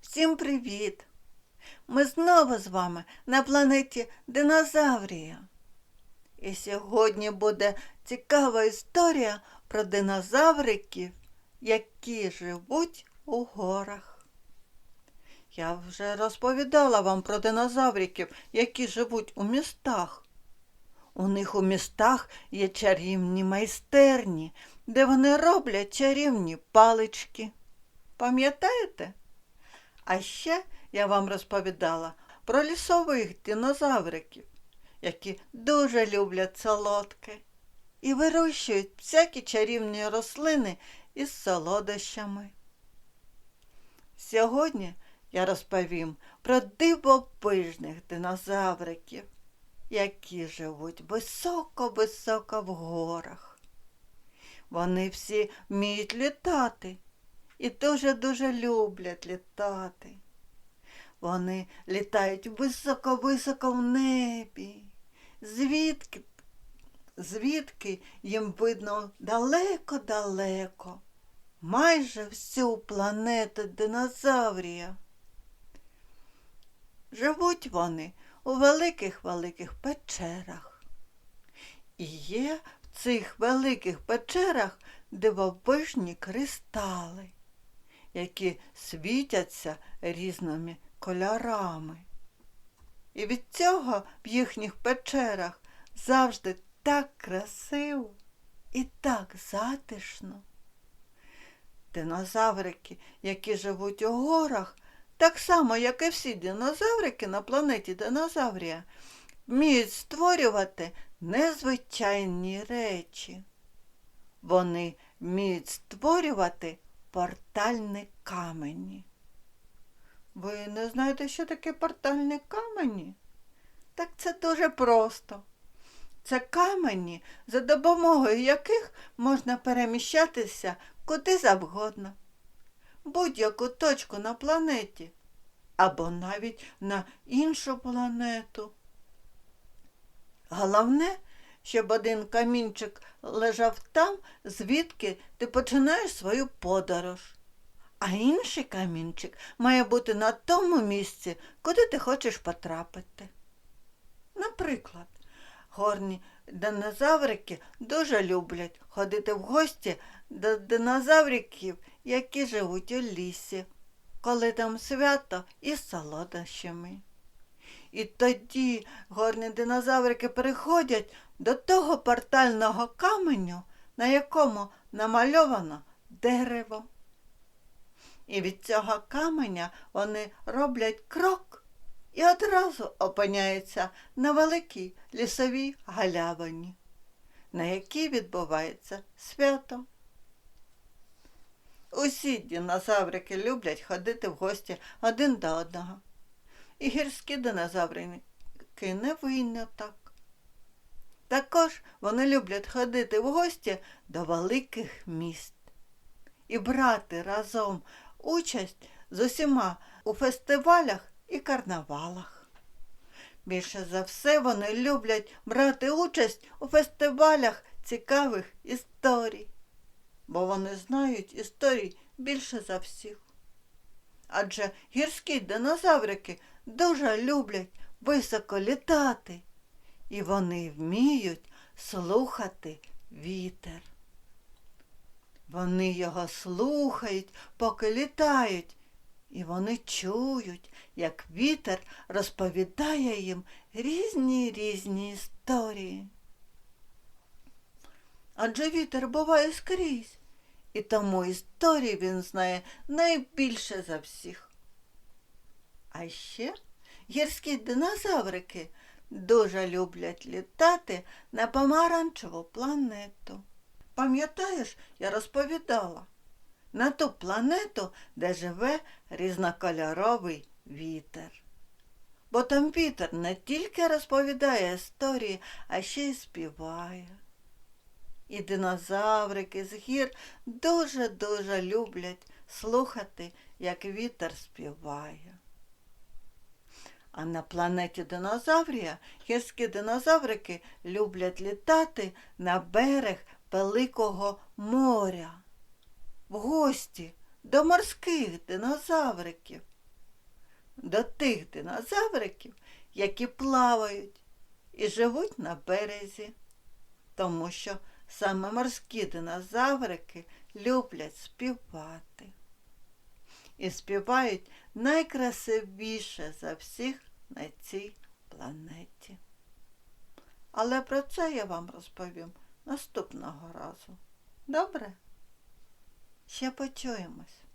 Всім привіт! Ми знову з вами на планеті Динозаврія. І сьогодні буде цікава історія про динозавриків, які живуть у горах. Я вже розповідала вам про динозавриків, які живуть у містах. У них у містах є чарівні майстерні, де вони роблять чарівні палички. Пам'ятаєте? А ще я вам розповідала про лісових динозавриків, які дуже люблять солодке і вирощують всякі чарівні рослини із солодощами. Сьогодні я розповім про дивовижних динозавриків, які живуть високо-високо в горах. Вони всі вміють літати і дуже-дуже люблять літати. Вони літають високо-високо в небі, звідки, звідки їм видно далеко-далеко, майже всю планету динозаврія. Живуть вони у великих-великих печерах. І є в цих великих печерах дивовижні кристали, які світяться різними кольорами. І від цього в їхніх печерах завжди так красиво і так затишно. Динозаврики, які живуть у горах, так само, як і всі динозаврики на планеті Динозаврія, вміють створювати незвичайні речі. Вони вміють створювати портальні камені. Ви не знаєте, що таке портальні камені? Так це дуже просто. Це камені, за допомогою яких можна переміщатися куди завгодно, будь-яку точку на планеті або навіть на іншу планету. Головне, щоб один камінчик лежав там, звідки ти починаєш свою подорож. А інший камінчик має бути на тому місці, куди ти хочеш потрапити. Наприклад, горні динозаврики дуже люблять ходити в гості до динозавриків, які живуть у лісі, коли там свято із солодощами. І тоді горні динозаврики приходять до того портального каменю, на якому намальовано дерево. І від цього каменя вони роблять крок і одразу опиняються на великій лісовій галявині, на якій відбувається свято. Усі динозаврики люблять ходити в гості один до одного. І гірські динозаврики не виняток. Також вони люблять ходити в гості до великих міст і брати разом участь з усіма у фестивалях і карнавалах. Більше за все вони люблять брати участь у фестивалях цікавих історій, бо вони знають історій більше за всіх. Адже гірські динозаврики дуже люблять високо літати, і вони вміють слухати вітер. Вони його слухають, поки літають, і вони чують, як вітер розповідає їм різні різні історії. Адже вітер буває скрізь, і тому історії він знає найбільше за всіх. А ще гірські динозаврики дуже люблять літати на помаранчеву планету. Пам'ятаєш, я розповідала на ту планету, де живе різнокольоровий вітер. Бо там вітер не тільки розповідає історії, а ще й співає. І динозаврики з гір дуже-дуже люблять слухати, як вітер співає. А на планеті динозаврія гірські динозаврики люблять літати на берег Великого моря, в гості до морських динозавриків. до тих динозавриків, які плавають і живуть на березі, тому що саме морські динозаврики люблять співати. І співають найкрасивіше за всіх на цій планеті. Але про це я вам розповім наступного разу. Добре? Ще почуємось.